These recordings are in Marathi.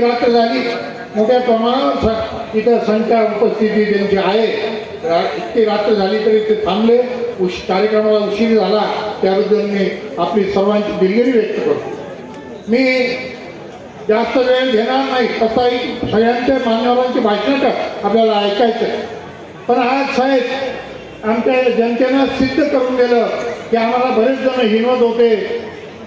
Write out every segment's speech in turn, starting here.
महिलांची रात्र झाली. मोठ्या प्रमाणावर इथं संख्या उपस्थिती त्यांची आहे. रा- इतकी रात्र झाली तरी ते थांबले. उश कार्यक्रमाला उशीर झाला. त्याबद्दल मी आपली सर्वांची दिलगिरी व्यक्त करतो. मी जास्त वेळ घेणार नाही. तसाही सगळ्यांच्या मान्यवरांची भाषणं तर आपल्याला ऐकायचं आहे. पण आज साहेब आमच्या जनतेनं सिद्ध करून दिलं की आम्हाला बरेच जण हिनवत होते.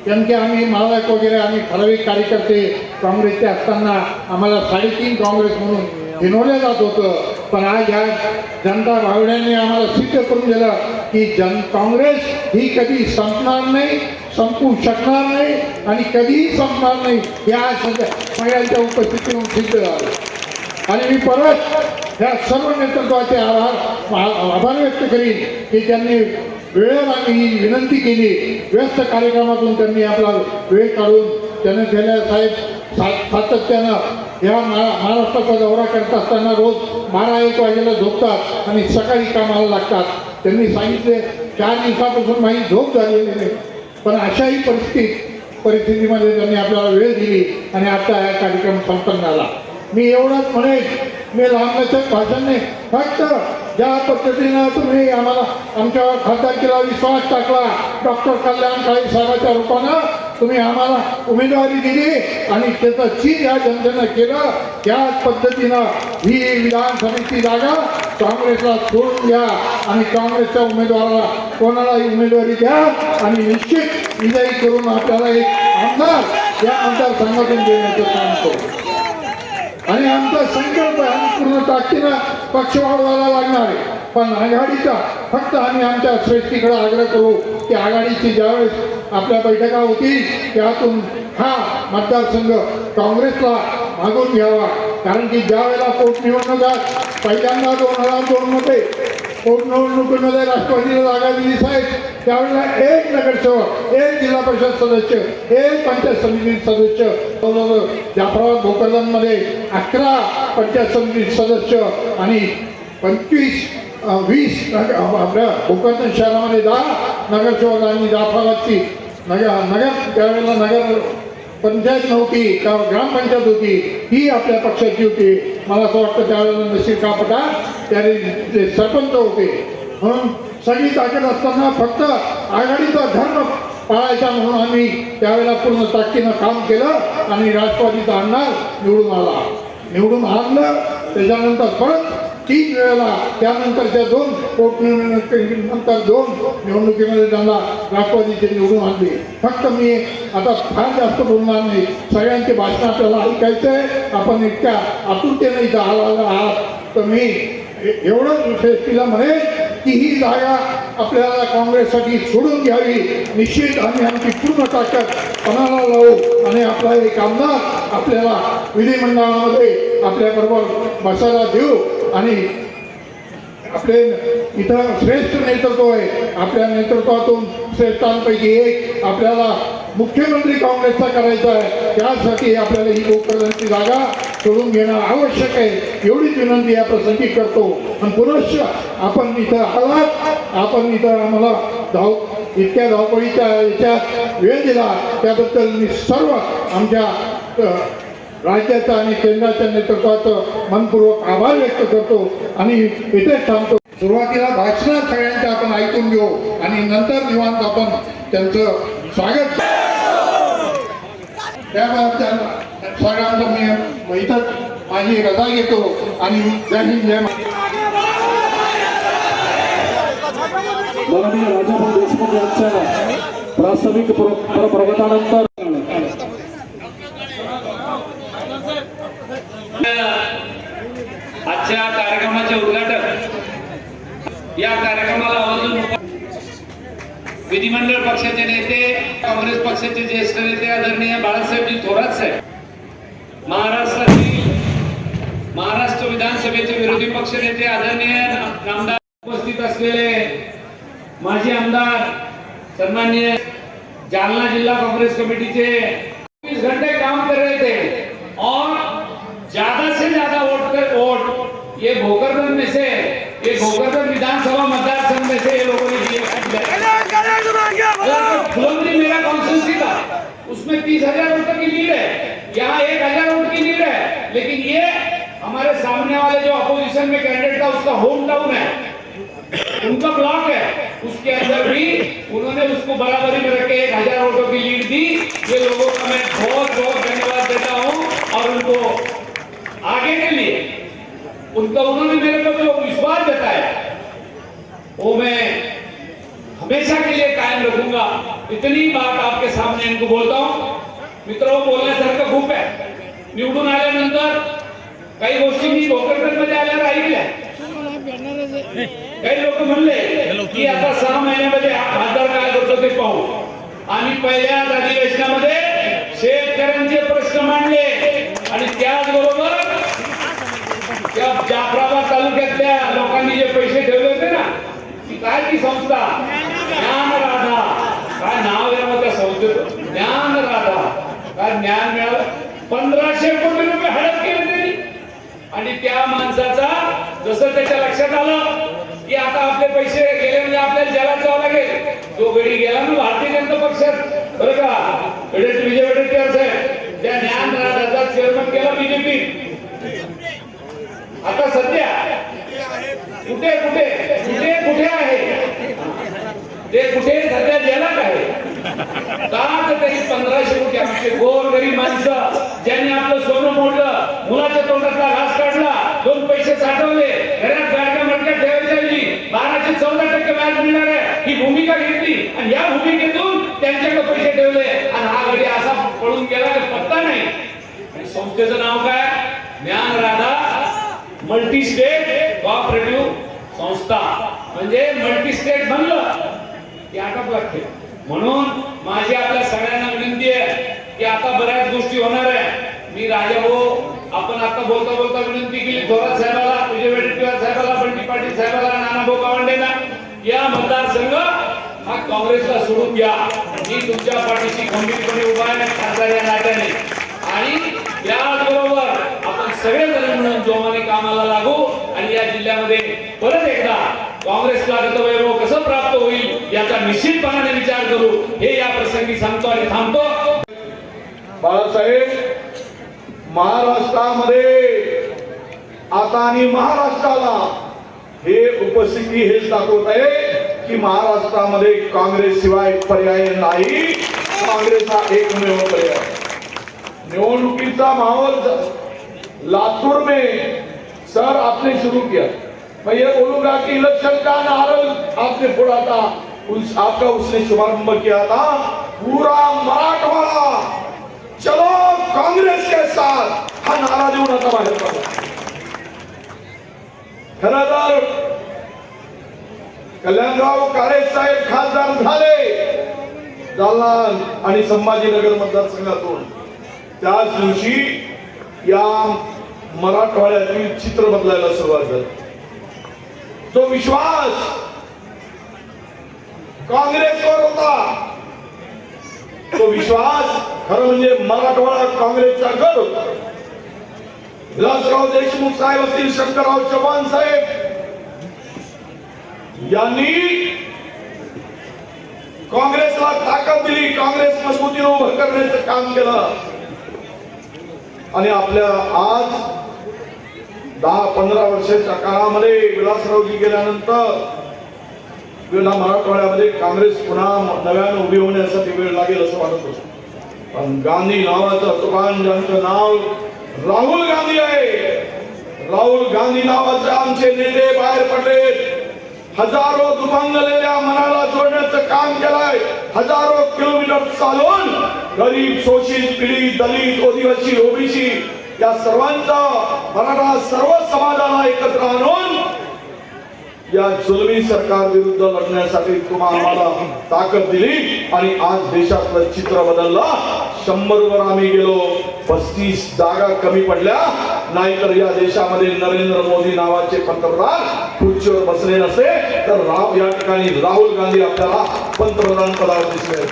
त्यांचे आम्ही मालक वगैरे आम्ही ठराविक कार्यकर्ते काँग्रेसचे असताना आम्हाला साडेतीन काँग्रेस म्हणून हिनवलं जात होतं. पण आज ह्या जनता भावड्यांनी आम्हाला सिद्ध करून दिलं की जन काँग्रेस ही कधी संपणार नाही संपू शकणार नाही आणि कधीही संपणार नाही या आज सध्या उपस्थितीतून सिद्ध झालं. आणि मी परत या सर्व नेतृत्वाचे आभार आभार व्यक्त करीन की त्यांनी वेळेवर आम्ही ही विनंती केली. व्यस्त कार्यक्रमातून त्यांनी आपला वेळ काढून त्याने गेल्या साहेब सा सातत्यानं. या महा महाराष्ट्राचा दौरा करत असताना रोज बारा एक वाजेला झोपतात आणि सकाळी कामाला लागतात. त्यांनी सांगितले चार दिवसापासून माझी झोप झालेली नाही. पण अशाही परिस्थितीत परिस्थितीमध्ये त्यांनी आपल्याला वेळ दिली आणि आता हा कार्यक्रम संपन्न झाला. मी एवढंच म्हणेन मी लांबलचक भाषांनी नाही फक्त ज्या पद्धतीनं तुम्ही आम्हाला आमच्या खासदारकीला विश्वास टाकला डॉक्टर कल्याण काळे साहेबाच्या रूपानं तुम्ही आम्हाला उमेदवारी दिली आणि त्याचं चीज या जनतेनं केलं. त्याच पद्धतीनं ही विधानसभेची जागा काँग्रेसला सोडून द्या आणि काँग्रेसच्या उमेदवाराला कोणालाही उमेदवारी द्या आणि निश्चित विजयी करून आपल्याला एक आमदार या मतदारसंघातून देण्याचं काम करू. आणि आमचा संकल्प आम्ही पूर्ण ताकदीनं पक्ष वाढवायला लागणार आहे. पण आघाडीचा फक्त आम्ही आमच्या श्रेष्ठीकडे आग्रह करू की आघाडीची ज्यावेळेस आपल्या बैठका होती त्यातून हा मतदारसंघ काँग्रेसला मागून घ्यावा. कारण की ज्या वेळेला पोटनिवडणुकात पहिल्यांदा दोन हजार दोनमध्ये पोटनिवडणुकीमध्ये राष्ट्रवादीला जागा दिली साहेब. त्यावेळेला एक नगरसेवक एक जिल्हा परिषद सदस्य एक पंचायत समिती सदस्य जाफराबाद भोकरदनमध्ये अकरा पंचायत समिती सदस्य आणि पंचवीस वीस नगर आपल्या कोकण शहरामध्ये दहा नगरसेवकांनी आणि जाफराबादची नगर नगर त्यावेळेला नगर पंचायत नव्हती का ग्रामपंचायत होती ही आपल्या पक्षाची होती. मला असं वाटतं त्यावेळेला नशीर कापटा त्याने ते सरपंच होते. म्हणून सगळी ताकद असताना फक्त आघाडीचा धर्म पाळायचा म्हणून आम्ही त्यावेळेला पूर्ण ताकदीनं काम केलं आणि राष्ट्रवादीचा आणणार निवडून आला. निवडून आणलं त्याच्यानंतर परत तीन वेळेला त्यानंतरच्या दोन पोटनिवडणुकीनंतर दोन निवडणुकीमध्ये त्यांना राष्ट्रवादीचे निवडून आणले. फक्त मी आता फार जास्त बोलणार नाही. सगळ्यांचे भाषण आपल्याला ऐकायचं आहे आपण इतक्या आतुरतेने इथं आला आहात. तर मी एवढं विशेष तिला म्हणेन की ही जागा आपल्याला काँग्रेससाठी सोडून घ्यावी. निश्चित आम्ही आमची पूर्ण ताकद पणाला लावू आणि आपला एक आमदार आपल्याला विधिमंडळामध्ये आपल्याबरोबर बसायला देऊ. आणि आपले इथं श्रेष्ठ नेतृत्व आहे. आपल्या नेतृत्वातून श्रेष्ठांपैकी एक आपल्याला मुख्यमंत्री काँग्रेसचा करायचा आहे. त्यासाठी आपल्याला ही गोकर्णाची जागा सोडून घेणं आवश्यक आहे. एवढीच विनंती या प्रसंगी करतो. आणि पुनश्च आपण इथं आलात. आपण इथं आम्हाला धाव इतक्या धावपळीच्या याच्यात वेळ दिला. त्याबद्दल मी सर्व आमच्या राज्याचं आणि केंद्राच्या नेतृत्वाचं मनपूर्वक आभार व्यक्त करतो आणि इथेच थांबतो. सुरुवातीला भाषण सगळ्यांचे आपण ऐकून घेऊ आणि नंतर निवांत आपण त्यांचं स्वागत त्याबद्दल सगळ्यांचं मी इथं माझी रजा घेतो आणि जय हिंद जय माननीय राजाभाऊ देशमुख यांच्या प्रास्ताविक प्र- आजच्या कार्यक्रमाचे उद्घाटन या कार्यक्रमाला आवर्जून विधिमंडळ पक्षाचे नेते काँग्रेस पक्षाचे ज्येष्ठ नेते आदरणीय बाळासाहेबजी थोरात साहेब महाराष्ट्रातील महाराष्ट्र विधानसभेचे विरोधी पक्ष नेते आदरणीय आमदार उपस्थित असलेले माजी आमदार सन्माननीय जालना जिल्हा काँग्रेस कमिटीचे चोवीस घंटे काम करत उसमें तीस हज़ार रुपए की लीड है। यहाँ एक हज़ार वोट की लीड है। लेकिन ये हमारे सामने वाले जो अपोजिशन में कैंडिडेट था, उसका होम टाउन है। उनका ब्लॉक है। उसके अंदर भी उन्होंने उसको बराबरी में रखे, एक हज़ार वोटों की लीड दी। ये लोगों का मैं बहुत बहुत धन्यवाद देता हूँ। और उनको आगे के लिए, उनका उन्होंने मेरे को जो विश्वास जताया, वो मैं हमेशा के लिए कायम रखूँगा। इतनी बात आपके सामने इनको बोलता हूं। मित्रों बोलण्यासारखं खूप आहे निवडून आल्यानंतर काही गोष्टी मी भोकरदनमध्ये आल्यावर ऐकल्या. काही लोक म्हणले की आता सहा महिन्यामध्ये खासदार काय करतो ते पाहू. आम्ही पहिल्याच अधिवेशनामध्ये शेतकऱ्यांचे प्रश्न मांडले. आणि त्याचबरोबर त्या जाफराबाद तालुक्यातल्या लोकांनी जे पैसे ठेवले होते ना ती काय ती संस्था? ज्ञान राधा काय नाव द्या मग त्या संस्थेचं ज्ञान राधा. काय ज्ञान मिळालं? पंधराशे कोटी रुपये हडप केले त्यांनी. आणि त्या माणसाचा जसं त्याच्या लक्षात आलं की आता आपले पैसे गेले म्हणजे आपल्याला जगात जावं लागेल. तो घडी गेला ना भारतीय जनता पक्षात. बरं का? वेळेस विजय वडेट्टीवार साहेब त्या ज्ञान राधाचा चेअरमन केला बीजेपी आता सध्या कुठे कुठे कुठे कुठे आहे? ते कुठे सध्या जेलात आहे. का तर पंधराशे कोटी आमचे गोर गरीब माणसं ज्यांनी आपलं सोनं मोडलं मुलाच्या तोंडातला घास काढला दोन पैसे साठवले घरात गाडक्या मटक्या ठेवायची बाराशे चौदा टक्के व्याज मिळणार आहे. ही भूमिका घेतली आणि या भूमिकेतून त्यांच्याकडे पैसे ठेवले. आणि हा घरी असा पळून गेला की पत्ता नाही. आणि संस्थेचं नाव काय? ज्ञान राधा मल्टी स्टेट कॉपरेटिव्ह संस्था. म्हणजे मल्टी स्टेट बनलं. की आटप लागते म्हणून माझी आपल्या सगळ्यांना विनंती आहे की आता बऱ्याच गोष्टी होणार आहे. मी राजा भाऊ आपण आता बोलता बोलता विनंती केली. थोरात साहेबाला विजय वडेट्टीवार साहेबाला बंटी पाटील साहेबाला नाना भाऊ गावंडेला या मतदारसंघ हा काँग्रेसला सोडून घ्या मी तुमच्या पाठीशी खंबीरपणे उभा आहे खासदार या नात्याने. आणि याचबरोबर आपण सगळेजण मिळून जोमाने कामाला लागू आणि या जिल्ह्यामध्ये परत एकदा काँग्रेसला गतवैभव निश्चितपणाने विचार करू. हे या प्रसंगी सांगतो आणि थांबतो. बाळासाहेब महाराष्ट्रामध्ये आता आणि महाराष्ट्राला हे उपस्थिती हेच दाखवत आहे की महाराष्ट्रामध्ये काँग्रेस शिवाय पर्याय नाही. काँग्रेस हा एकमेव पर्याय. निवडणुकीचा माहौल लातूर में सर आपने शुरू किया. मैं ये बोलूंगा कि इलेक्शन का नारल आपने फोड़ा था. उस आपका उसने शुभारंभ किया था। पूरा मराठवाड़ा चलो कांग्रेस के साथ। हा नारा देऊन आता बाहेर पडला खरं तर कल्याणराव काळे साहेब खासदार झाले। जालना आणि संभाजीनगर मतदारसंघातून. त्याच दिवशी या मराठवाड्यातील चित्र बदलायला सुरुवात झाली. तो विश्वास काँग्रेसवर होता. तो विश्वास खरं म्हणजे मराठवाडा काँग्रेसचा गड. होता विलासराव देशमुख साहेब असतील शंकरराव चव्हाण साहेब. यांनी काँग्रेसला ताकद दिली काँग्रेस मजबूतीने उभं करण्याचं काम केलं. आणि आपल्या आज दहा पंधरा वर्षाच्या काळामध्ये विलासरावजी गेल्यानंतर वेळेला मराठवाड्यामध्ये काँग्रेस पुन्हा नव्यानं उभी होण्यासाठी वेळ लागेल असं वाटत होतं. पण गांधी नावाचं तुकान ज्यांचं नाव राहुल गांधी आहे. राहुल गांधी नावाचे आमचे नेते बाहेर पडले. हजारो दुभांगलेल्या मनाला जोडण्याचं काम केलंय. हजारो किलोमीटर चालून गरीब शोषित पीडित दलित ओदिवासी ओबीसी या सर्वांचा मराठा सर्व समाजाला एकत्र आणून या जुलमी सरकार विरुद्ध लढण्यासाठी तुम्हा आम्हाला ताकद दिली आणि आज देशातलं चित्र बदललं. शंभर वर आम्ही गेलो. पस्तीस जागा कमी पडल्या. नाहीतर या देशामध्ये नरेंद्र मोदी नावाचे पंतप्रधान खुर्चीवर बसले नसते तर राव या ठिकाणी राहुल गांधी आपल्याला पंतप्रधान पदावर दिसले.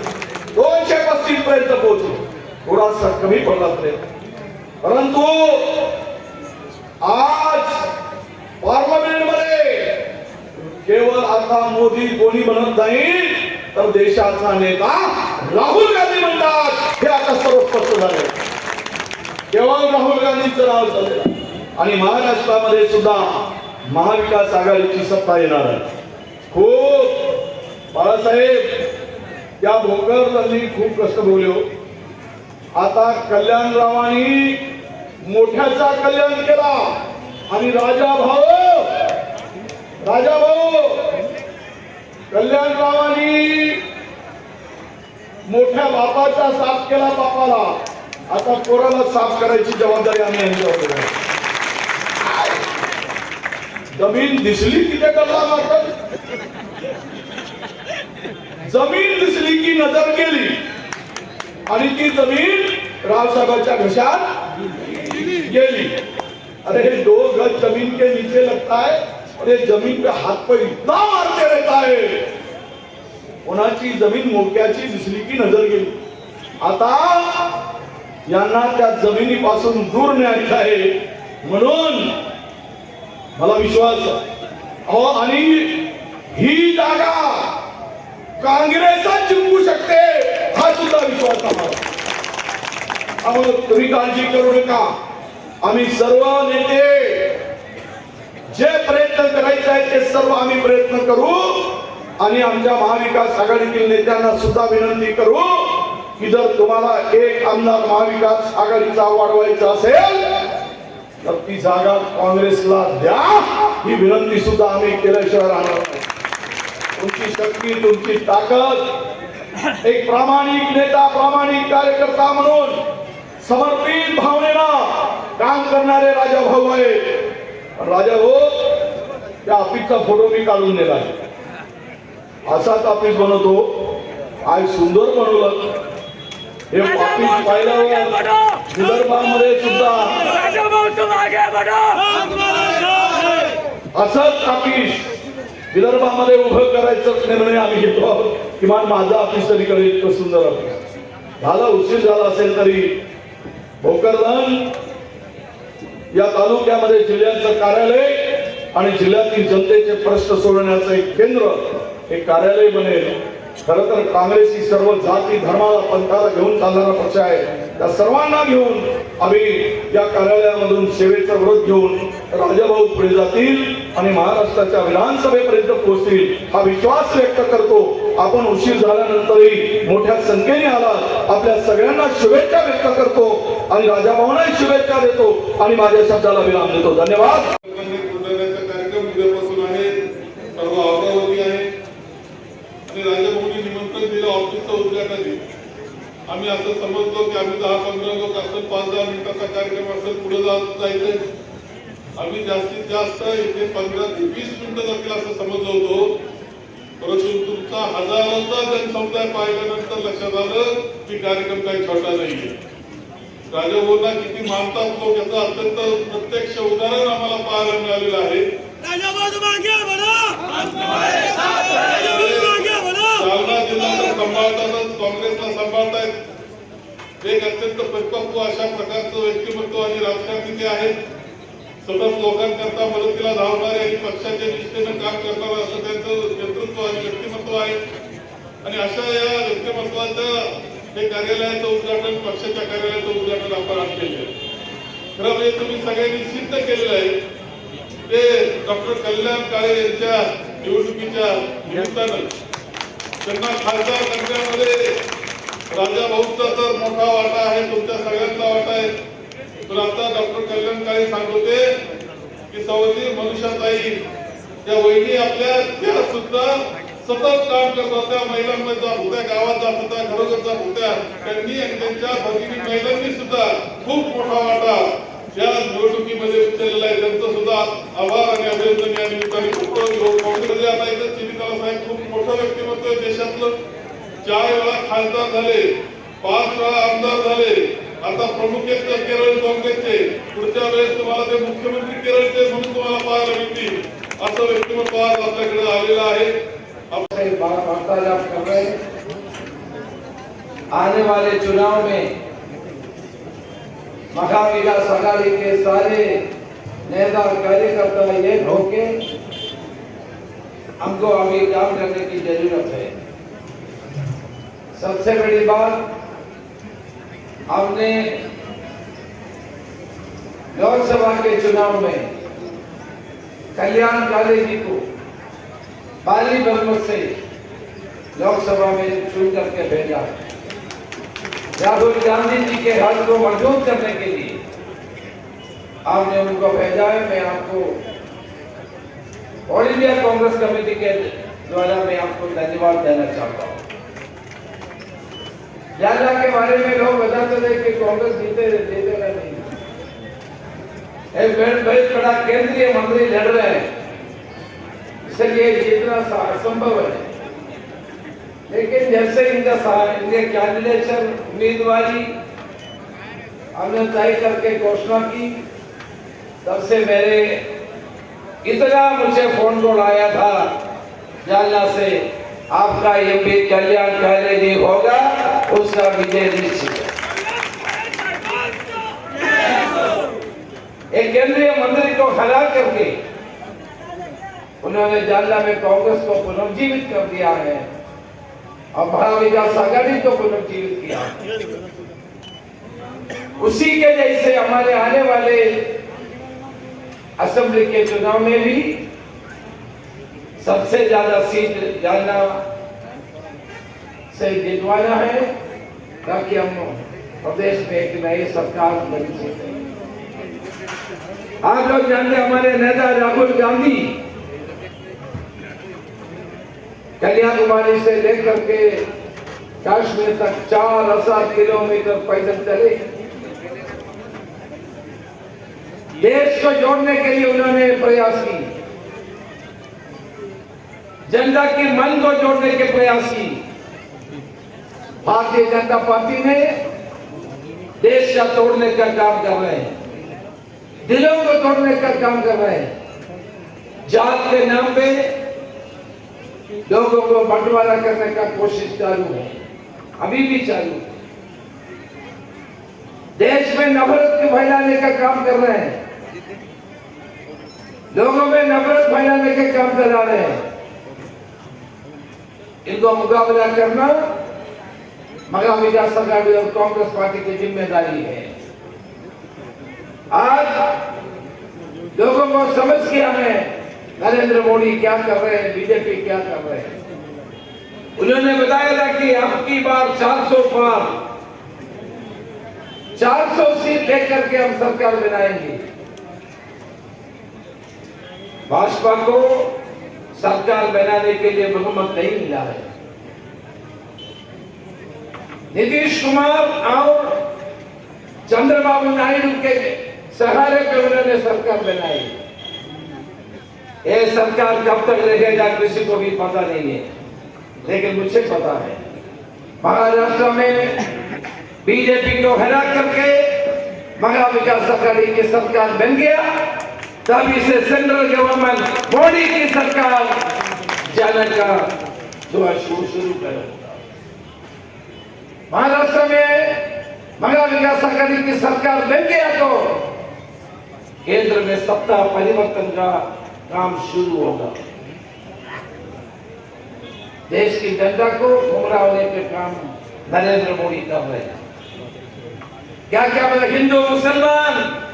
दोनशे पस्तीस पर्यंत पोहोचलो. थोडासा कमी पडला परंतु आज पार्लमेंट केवळ आता मोदी कोणी बनत नाही तर देशाचा नेता राहुल गांधी म्हणतात. हे आता सर्व स्पष्ट झाले. केवळ राहुल गांधीचं नाव चाललेलं आणि महाराष्ट्रामध्ये सुद्धा महाविकास आघाडीची सत्ता येणार आहे. खूप. बाळासाहेब या भोकरदनी खूप कष्ट भोगले हो. आता कल्याणरावांनी मोठ्याचा कल्याण केला. आणि राजा भाऊ राजा भाऊ कल्याणरावांनी मोठ्या बापाचा साफ केला बापाला. आता पोराला साफ करायची जबाबदारी आम्ही यांच्यावर जमीन दिसली की कल्ला मारतात? जमीन दिसली की नजर केली. आणि ती जमीन रावसाहेबांच्या घशात गेली. अरे हे दो गज जमीन के नीचे लगता है अरे जमीन पे हाथ पर इतना मारते रहता है। कोणाची जमीन मोक्याची दिसली की नजर गेली? आता यांना त्या जमिनीपासून दूर न्यायचं आहे. म्हणून मला विश्वास अहो आणि ही जागा काँग्रेसच जिंकू शकते हा सुद्धा विश्वास आम्हाला तुम्ही काळजी करू नका. आम्ही सर्व नेते जे प्रयत्न करायचे आहेत ते सर्व आम्ही प्रयत्न करू आणि आमच्या महाविकास आघाडीतील नेत्यांना सुद्धा विनंती करू की जर तुम्हाला एक आमदार महाविकास आघाडीचा वाढवायचा असेल तर ती जागा काँग्रेसला द्या. ही विनंती सुद्धा आम्ही केल्याशिवाय राहणार तुमची शक्ती तुमची ताकद एक प्रामाणिक नेता प्रामाणिक कार्यकर्ता म्हणून समर्पित भावनेनं काम करणारे राजा भाऊ आहे राजा भाऊ त्या ऑफिसचा फोटो मी काढून दिला असाच ऑफिस बनवतो. आज सुंदर बनवलं. हे ऑफिस पाहिल्यावर विदर्भामध्ये सुद्धा असंच ऑफिस विदर्भामध्ये उभं करायचं निर्णय आम्ही घेतो किमान माझं ऑफिस तरी करेल इतकं सुंदर ऑफिस झाला उशीर झाला असेल तरी. भोकरदन या तालुक्यामध्ये जिल्ह्यांचं कार्यालय आणि जिल्ह्यातील जनतेचे प्रश्न सोडवण्याचं एक केंद्र हे कार्यालय बनेल. खर तर काँग्रेस ही सर्व जाती धर्माला पंथाला घेऊन चालणारा पक्ष आहे. त्या सर्वांना घेऊन आम्ही या कार्यालयामधून सेवेचा विरोध घेऊन राजाभाऊ पुढे जातील आणि महाराष्ट्राच्या विधानसभेपर्यंत पोहोचतील हा विश्वास व्यक्त करतो. आपण उशीर झाल्यानंतरही मोठ्या संख्येने आला आपल्या सगळ्यांना शुभेच्छा व्यक्त करतो आणि राजाभाऊंनाही शुभेच्छा देतो आणि माझ्या शब्दाला विराम देतो. धन्यवाद बुलढाण्याचा कार्यक्रम उद्यापासून आहे परवा अमरावती आहे आणि राजाभाऊनी दिलं ऑफिसचं उद्घाटन आम्ही असं समजलो की आम्ही दहा पंधरा लोक असेल पाच दहा मिनिटाचा कार्यक्रम असेल पुढे जात जायचंय. आम्ही जास्तीत जास्त इथे पंधरा ते वीस मिनिटं जातील असं समजलो होतो परंतु तुमचा हजारोचा जनसमुदाय पाहिल्यानंतर लक्षात आलं की कार्यक्रम काही छोटा नाहीये. राजाभाऊंना किती मानतात लोक. याचं अत्यंत प्रत्यक्ष उदाहरण आम्हाला पाहायला मिळालेलं आहे. जिल्हा सांभाळतातच काँग्रेसला सांभाळतायत. एक अत्यंत परिपक्व अशा प्रकारचं व्यक्तिमत्व आणि राजकारणी ते आहेत सतत लोकांकरता मदतीला धावणारे आणि पक्षाच्या निष्ठेनं काम करणारं असं त्यांचं नेतृत्व आणि व्यक्तिमत्व आहे. आणि अशा या व्यक्तिमत्वाचं हे कार्यालयाचं उद्घाटन पक्षाच्या कार्यालयाचं उद्घाटन आपण आज केलं आहे. खरं म्हणजे तुम्ही सगळ्यांनी सिद्ध केलेलं आहे. ते डॉक्टर कल्याण काळे यांच्या निवडणुकीच्या निमित्तानं त्यांना खासदार करण्यामध्ये राजा भाऊचा तर मोठा वाटा आहे तुमच्या सगळ्यांचा वाटा आहे. पण आता डॉक्टर कल्याण काळे सांगते की सवती मनुष्याताई त्या वहिनी आपल्या त्या सुद्धा सतत काम करत होत्या महिलांमध्ये जात होत्या गावात जात होत्या घरोघर जात होत्या. त्यांनी आणि त्यांच्या भगिनी महिलांनी सुद्धा खूप मोठा वाटा या निवडणुकीमध्ये उचललेला आहे. त्यांचं सुद्धा आभार आणि अभिनंदन या निमित्ताने. खूप काँग्रेस आता बाबासाहेब खूप मोठं व्यक्तिमत्व आहे. देशातलं चार वेळा खासदार झाले पाच वेळा आमदार झाले. आता प्रमुख आहेत तर केरळ काँग्रेसचे. पुढच्या वेळेस तुम्हाला ते मुख्यमंत्री केरळचे म्हणून तुम्हाला पाहायला मिळतील. असं व्यक्तिमत्व आज आपल्याकडे आलेलं आहे. आने वाले चुनाव में महाविकास आघाड़ी के सारे नेता कार्यकर्ता ये होके हमको अभी काम करने की ज़रूरत है। सबसे बड़ी बात, हमने लोकसभा के चुनाव में कल्याण काले जी को पाली बहुमत से लोकसभा में चुन करके भेजा। राहुल गांधी जी के हाथ को मज़बूत करने के लिए आपने उनको भेजा है। मैं आपको ऑल इंडिया कांग्रेस कमेटी के द्वारा मैं आपको धन्यवाद देना चाहता हूँ। जालना के बारे में लोग बताते थे कि कांग्रेस जीते जीते नहीं। बहुत बड़ा केंद्रीय मंत्री लड़ रहे हैं। इसलिए जीतना असंभव है। लेकिन जैसे इनका इनके कैंडिडेशन उम्मीदवारी, हमने तय करके घोषणा की, तब से मेरे इतना मुझे फ़ोन कॉल आया था। जालना से आपका एमपी कल्याण काले जी होगा, उसका विजय निश्चित एक केंद्रीय मंत्री को हरा करके उन्होंने जालना में कांग्रेस को पुनर्जीवित कर दिया है। और महाविकास आघाड़ी को पुनर्जीवित किया। उसी के जैसे हमारे आने वाले असेंबली के चुनाव में भी सबसे ज़्यादा सीट जालना से जितवाना है, ताकि हम प्रदेश में एक नई सरकार बन सके। आप लोग जानते हमारे नेता राहुल गांधी कन्याकुमारी से लेकर के कश्मीर तक चार हज़ार किलोमीटर पैदल चले। देश को जोड़ने के लिए उन्होंने प्रयास की जनता के मन को जोड़ने के प्रयास की भारतीय जनता पार्टी ने देश का तोड़ने का काम कर रहे हैं। दिलों को तोड़ने का काम कर रहे हैं। जात के नाम पे लोगों को बंटवारा करने का कोशिश चालू है। अभी भी चालू देश में नफरत के फैलाने का काम कर रहे हैं। लोगों में नफरत फैलाने के काम चला रहे हैं। इनको मुकाबला करना मगा विकास आघाड़ी और कांग्रेस पार्टी की ज़िम्मेदारी है। आज लोगों को समझ गया है नरेंद्र मोदी क्या कर रहे हैं, बीजेपी क्या कर रहे हैं। उन्होंने बताया था कि आपकी बार 400 पार 400 सीट लेकर के हम सरकार बनाएँगे। भाजपा को सरकार बनाने के लिए बहुमत नहीं मिला है। नीतीश कुमार और चंद्रबाबू नायडू के सहारे पे उन्होंने सरकार बनाई। ये सरकार कब तक रहेगा किसी को भी पता नहीं है, लेकिन मुझे पता है। महाराष्ट्र में बीजेपी को हरा करके महा विकास की सरकार बन गया। तब इसे सेंट्रल गवर्नमेंट, मोदी की सरकार, जाने का दुआ शुरू शुरू करेगा महाराष्ट्र में महा विकास आघाड़ी की सरकार बन गया तो? केंद्र में सत्ता परिवर्तन का काम शुरू होगा। देश की जनता को गुमराह होने के काम नरेंद्र मोदी कर रहे हैं। क्या क्या मतलब हिंदू, मुसलमान?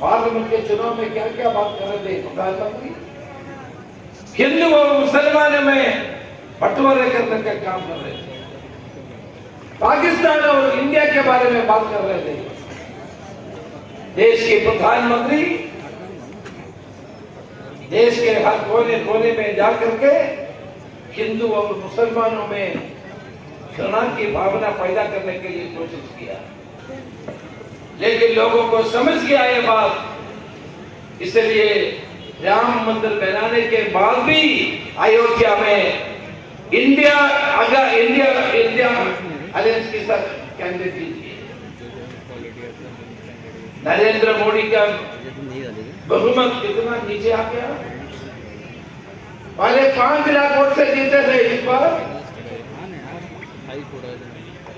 पार्लियामेंट के चुनाव में क्या क्या बात कर रहे थे? हिंदू और मुसलमान में बंटवारे करने का काम कर रहे थे। पाकिस्तान और इंडिया के बारे में बात कर रहे थे। देश के प्रधानमंत्री, देश के हर कोने कोने में जाकर के हिंदू और मुसलमानों में घृणा की भावना पैदा करने के लिए कोशिश किया। लेकिन लोगों को समझ गया ये बात। इसलिए राम मंदिर बनाने के बाद भी अयोध्या में इंडिया अगर इंडिया इंडिया अलायंस के साथ कैंडिडेट जीतिए नरेंद्र मोदी का बहुमत कितना नीचे आ गया? पहले पाँच लाख वोट से जीते थे इस बार।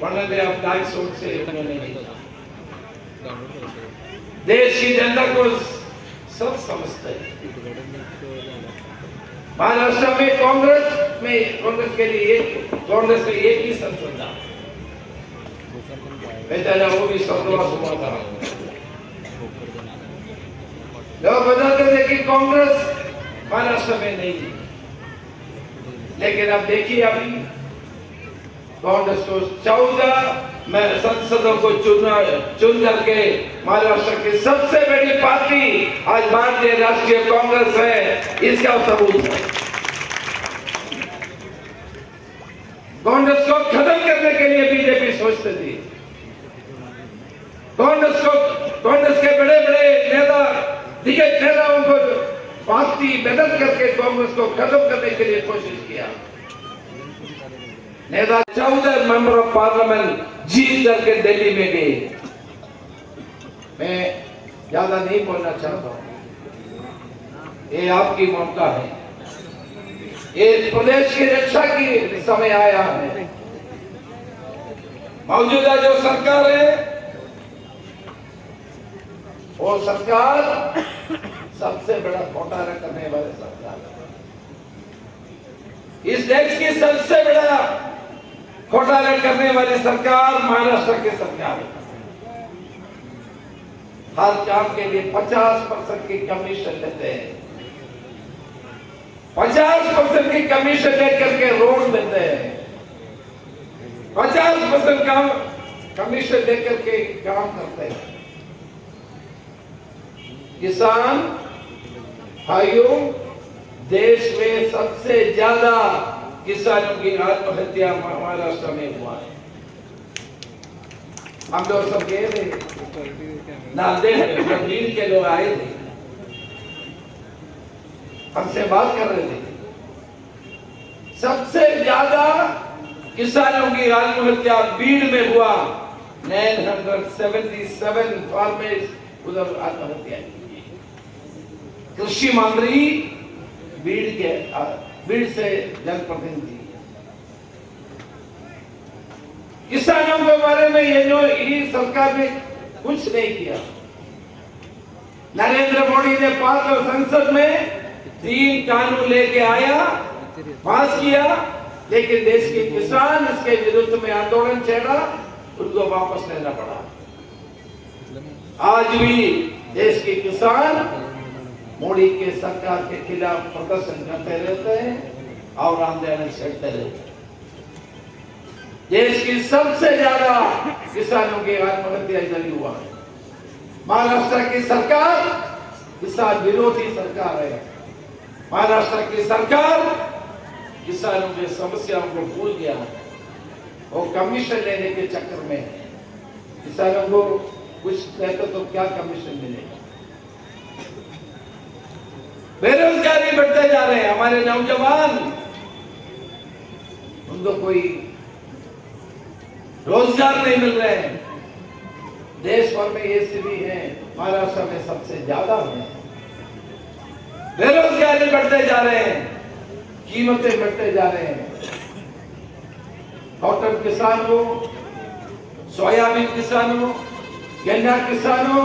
पढ़ने अब ढाई सौ से। उन्होंने जीता देश की जनता को सब समझते महाराष्ट्र में कांग्रेस में, कांग्रेस के लिए कांग्रेस में एक ही संसद था। बेचारा वो भी सत्रह हुआ था। बताते थे कि कांग्रेस महाराष्ट्र में नहीं है लेकिन अब देखिए अभी कांग्रेस को चौदह, में संसदों को चुना चुन करके महाराष्ट्र की सबसे बड़ी पार्टी आज भारतीय राष्ट्रीय कांग्रेस है। इसका सबूत है। कांग्रेस को खत्म करने के लिए बीजेपी सोचती थी। कांग्रेस को कांग्रेस के बड़े बड़े नेता, दिग्गज नेताओं को पार्टी मदद करके कांग्रेस को खत्म करने के लिए कोशिश किया। नेता चौदह मेंबर ऑफ़ पार्लियामेंट जीत करके दिल्ली में गए। मैं ज़्यादा नहीं बोलना चाहता। हूँ ये आपकी मौका है। ये प्रदेश की रक्षा की समय आया है। मौजूदा जो सरकार है, वो सरकार सबसे बड़ा घोटाला करने वाली सरकार है। इस देश की सबसे बड़ा घोटाला करने वाली सरकार महाराष्ट्र की सरकार हर काम के लिए 50 परसेंट की कमीशन लेते हैं। 50 परसेंट की कमीशन लेकर के रोड देते हैं। 50 परसेंट काम कमीशन लेकर के काम करते हैं। किसान भाइयों, देश में सबसे ज़्यादा किसानों की आत्महत्या महाराष्ट्र में हुआ है हम लोग सब गए थे। नांदेड़ ज़मीन के लोग आए थे। हमसे बात कर रहे थे। सबसे ज़्यादा किसानों की आत्महत्या बीड़ में हुआ। 977 फार्मर्स उधर आत्महत्या कृषि मंत्री बीड़ के बीड़ से जनप्रतिनिधि। किसानों के बारे में ये जो सरकार ने कुछ नहीं किया। नरेंद्र मोदी ने पास और संसद में तीन कानून लेके आया, पास किया, लेकिन देश के किसान इसके विरुद्ध में आंदोलन छेड़ा उनको वापस लेना पड़ा। आज भी देश के किसान मोदी के सरकार के खिलाफ प्रदर्शन करते रहते हैं और आंदोलन छेड़ते रहते हैं। देश की सबसे ज़्यादा किसानों की आत्महत्या इधर हुआ है। महाराष्ट्र की सरकार किसान विरोधी सरकार है। महाराष्ट्र की सरकार किसानों की समस्याओं को भूल गया है। वो कमीशन लेने के चक्कर में किसानों को कुछ कहते तो क्या कमीशन मिलेगा? बेरोजगारी बढ़ते जा रहे हैं। हमारे नौजवान, उनको कोई रोज़गार नहीं मिल रहे हैं। देश भर में ये स्थिति है, महाराष्ट्र में सबसे ज़्यादा है। बेरोजगारी बढ़ते जा रहे हैं, कीमतें बढ़ते जा रहे हैं। कॉटन किसान हो, सोयाबीन किसान हो गन्ना किसान हो,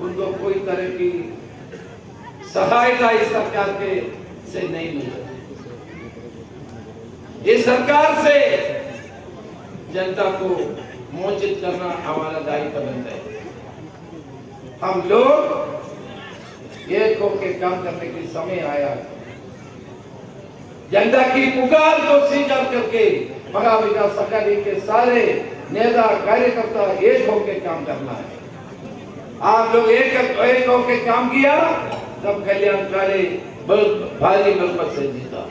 उनको कोई तरह की सहायता इस सरकार के से नहीं मिल रही। सरकार से जनता को मोचित करना हमारा दायित्व बनता है। हम लोग एक होकर काम करने के समय आया। जनता की पुकार को स्वीकार करके महा विकास अघाड़ी के सारे नेता, कार्यकर्ता एक होकर काम करना है। आप लोग एक एक होकर काम किया, तब कल्याणकारी बहुत भारी बहुमत से जीता।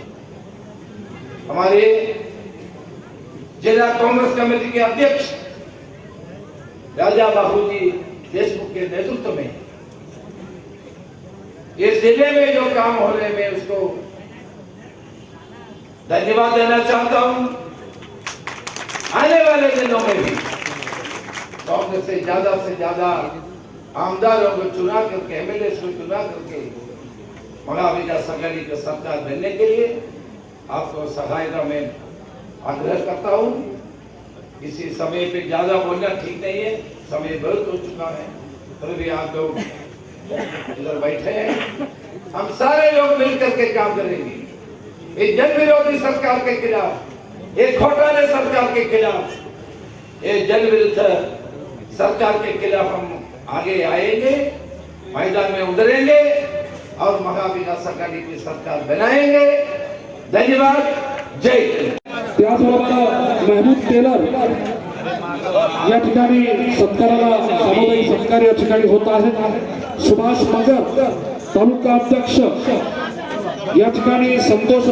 हमारे जिला कांग्रेस कमेटी के अध्यक्ष राजा बाबू जी देशमुख के नेतृत्व में इस ज़िले में जो काम हो रहे मैं उसको धन्यवाद देना चाहता हूँ। आने वाले दिनों में भी कांग्रेस से ज़्यादा से ज़्यादा आमदारों को चुना करके, एमएलए को चुना करके महाविका संगठन की सरकार बनने के लिए आपको सहायता में आग्रह करता हूँ, इसी समय पे ज़्यादा बोलना ठीक नहीं है, समय बहुत हो चुका है फिर भी आप लोग इधर बैठे हैं। हम सारे लोग मिलकर के काम करेंगे। ये जन विरोधी सरकार के खिलाफ, ये घोटाले सरकार के खिलाफ, ये जन विरुद्ध सरकार के खिलाफ हम आगे आएँगे, मैदान में उतरेंगे और महाविकास आघाड़ी की सरकार बनाएँगे। धन्यवाद। जय त्याचबरोबर महमूद टेलर या ठिकाणी सत्काराला सामुदायिक सत्कार या ठिकाणी होत आहे सुभाष मगर तालुका अध्यक्ष. या ठिकाणी संतोष